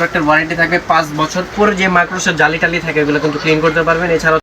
প্রোডাক্টের ওয়ারেন্টি থাকবে পাঁচ বছর পরে যে মাইক্রোসের জালি টালি থাকে, এগুলো কিন্তু ক্লিন করতে পারবেন। এছাড়াও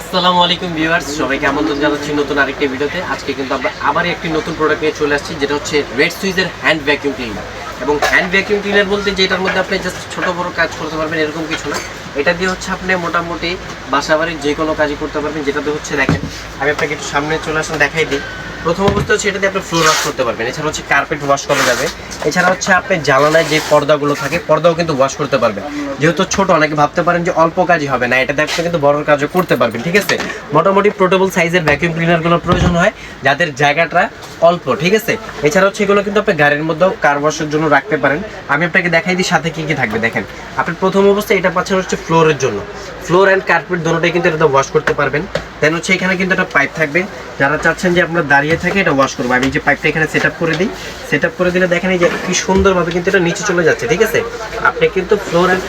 আসসালামু আলাইকুম ভিউয়ার্স সবাইকে আমন্ত্রণ জানাচ্ছি নতুন আরেকটি ভিডিওতে। আজকে কিন্তু আমরা আবার একটি নতুন প্রোডাক্ট নিয়ে চলে আসছি, যেটা হচ্ছে রেড সুইজের হ্যান্ড ভ্যাকিউম ক্লিনার এবং হ্যান্ড ভ্যাকিউম ক্লিনার বলতে যেটার মধ্যে আপনি জাস্ট ছোট বড় কাজ করতে পারবেন, এরকম কিছু না। এটা দিয়ে হচ্ছে আপনি মোটামুটি বাসা বাড়ির যে কোনো কাজই করতে পারবেন, যেটাতে হচ্ছে দেখেন, আমি আপনাকে একটু সামনে চলে আসুন, দেখাই দিই। প্রথম অবস্থা হচ্ছে এটা দিয়ে আপনি ফ্লোর ওয়াশ করতে পারবেন। এছাড়া হচ্ছে কার্পেট ওয়াশ করা যাবে। এছাড়া হচ্ছে আপনি জ্বালানায় যে পর্দাগুলো থাকে, পর্দাও কিন্তু ওয়াশ করতে পারবেন। যেহেতু ছোট, অনেকে ভাবতে পারেন যে অল্প কাজই হবে না এটা দিয়ে আপনি কিন্তু বড় কাজও করতে পারবেন, ঠিক আছে? মোটামুটি পোর্টেবল সাইজের ভ্যাকিউম ক্লিনারগুলোর প্রয়োজন হয়, যাদের জায়গাটা অল্প, ঠিক আছে? এছাড়া হচ্ছে এগুলো কিন্তু আপনি গাড়ির মধ্যেও কার ওয়াশের জন্য রাখতে পারেন। আমি আপনাকে দেখাই দিই সাথে কী কী থাকবে, দেখেন। আপনি প্রথম অবস্থায় এটা পাচ্ছেন হচ্ছে ফ্লোরের জন্য। ফ্লোর অ্যান্ড কার্পেট দুটোটাই কিন্তু এটা ওয়াশ করতে পারবেন। দেন হচ্ছে এখানে কিন্তু একটা পাইপ থাকবে। যারা চাচ্ছেন যে আপনারা দাঁড়িয়ে থাকে এটা ওয়াশ করব। আমি যে পাইপটা এখানে সেট করে দিই সেট করে দিলে দেখেন এই যে কি সুন্দরভাবে কিন্তু এটা নিচে চলে যাচ্ছে, ঠিক আছে? আপনি কিন্তু ফ্লোর অ্যান্ড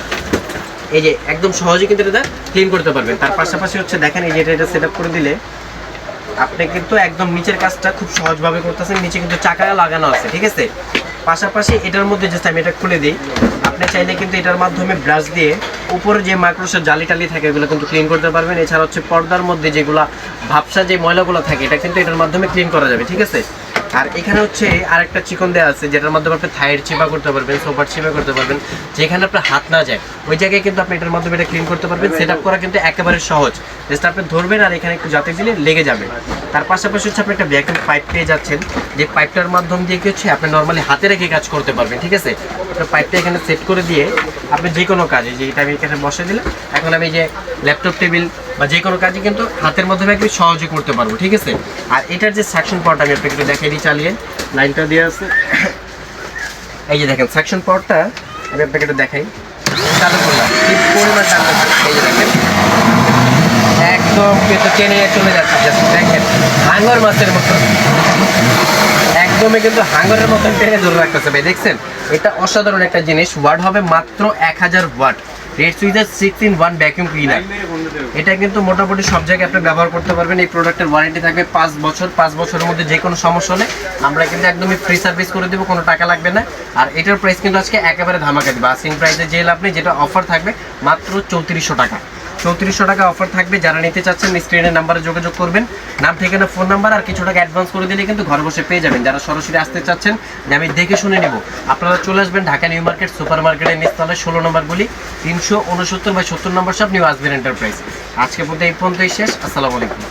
এই যে একদম সহজে কিন্তু এটা ক্লিন করতে পারবেন। তার পাশাপাশি হচ্ছে দেখেন এই যে এটা- সেট করে দিলে আপনি কিন্তু একদম নিচের কাজটা খুব সহজভাবে করতেছেন, নিচে কিন্তু চাকা লাগানো আছে, ঠিক আছে? পাশাপাশি এটার মধ্যে জাস্ট আমি এটা খুলে দিই। আপনি চাইলে কিন্তু এটার মাধ্যমে ব্রাশ দিয়ে উপরে যে মাইক্রোসের জালি টালি থাকে, এগুলো কিন্তু ক্লিন করতে পারবেন। এছাড়া হচ্ছে পর্দার মধ্যে যেগুলো ভাবসা যে ময়লাগুলো থাকে, এটা কিন্তু এটার মাধ্যমে ক্লিন করা যাবে, ঠিক আছে? আর এখানে হচ্ছে আরেকটা চিকন দেওয়া আছে, যেটার মাধ্যমে আপনি থাইয়ের চিপা করতে পারবেন, সোফার চিপা করতে পারবেন, যেখানে আপনার হাত না যায়। ওই জায়গায় কিন্তু আপনি এটার মাধ্যমে এটা ক্লিন করতে পারবেন সেট আপ করা কিন্তু একেবারে সহজ। জাস্ট আপনি ধরবেন আর এখানে একটু যাতে দিলে লেগে যাবে। তার পাশাপাশি হচ্ছে আপনি একটা ভ্যাকুয়াম পাইপ পেয়ে যাচ্ছেন, যে পাইপটার মাধ্যম দিয়ে কি হচ্ছে, আপনি নর্মালি হাতে রেখে কাজ করতে পারবেন, ঠিক আছে? পাইপটা এখানে সেট করে দিয়ে আপনি যে কোনো কাজে যে এটা আমি এখানে বসে দিলে এখন আমি যে ল্যাপটপ টেবিল বা যে কোনো কাজই কিন্তু হাতের মাধ্যমে একটু সহজে করতে পারব, ঠিক আছে? আর এটার যে সাকশন পাওয়ারটা আমি আপনাকে দেখাই দিই চালিয়ে লাইনটা দিয়ে আছে। এই যে দেখেন সাকশন পাওয়ারটা আমি আপনাকে একটু দেখাই। চালু করলাম। কি পরিমাণ থাকে, এই যে দেখেন। একদম কিন্তু টেনে চলে যাচ্ছে just দেখেন। হাঙ্গর মাছের মতো। একদমই কিন্তু হাঙ্গরের মতন টেনে ধরে রাখতেছে ভাই দেখছেন? এটা অসাধারণ একটা জিনিস। ওয়াট হবে মাত্র এক হাজার watt. Red switcher six in one vacuum cleaner এটা কিন্তু মোটামুটি সব জায়গায় আপনি ব্যবহার করতে পারবেন। এই প্রোডাক্টের ওয়ারেন্টি থাকবে পাঁচ বছর। পাঁচ বছরের মধ্যে যে কোনো সমস্যা হলে আমরা কিন্তু একদমই ফ্রি সার্ভিস করে দেবো কোনো টাকা লাগবে না। আর এটার প্রাইস কিন্তু আজকে একেবারে ধামাকা দেবে। আসিং প্রাইসে যে লাভ নেই যেটা অফার থাকবে মাত্র চৌত্রিশশো টাকা। চৌত্রিশশো টাকা অফার থাকবে। যারা নিতে চাচ্ছেন স্ক্রিনের নাম্বারে যোগাযোগ করবেন। নাম থেকে না ফোন নাম্বার আর কিছু টাকা অ্যাডভান্স করে দিলে কিন্তু ঘর বসে পেয়ে যাবেন। যারা সরাসরি আসতে চাচ্ছেন, যে আমি দেখে শুনে নেব। আপনারা চলে আসবেন ঢাকা নিউ মার্কেট সুপার মার্কেটের নিস্তলে ষোলো নম্বরগুলি তিনশো উনসত্তর বা সত্তর নম্বর সব নিউ আসবেন এন্টারপ্রাইজ আজকে পর্যন্ত এই পর্যন্তই শেষ। আসসালামু আলাইকুম।